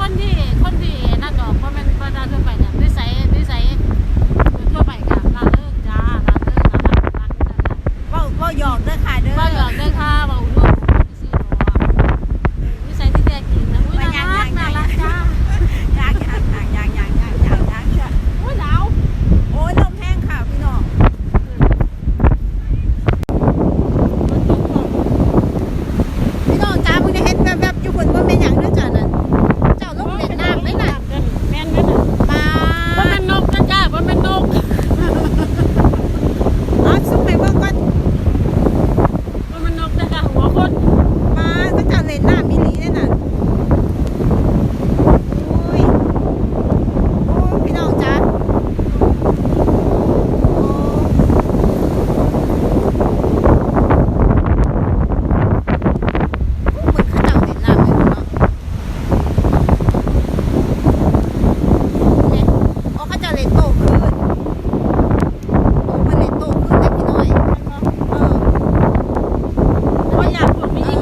คนที่คนที่นั่นดอกเพราะมันประดาทั่วไปเนี่ยนิสัยนิสัยทั่วไปกับลาเลิกจ้าลาเลิกลาเลิกลาเลิกว่าว่าหยอกากคนไม่ยิ่ง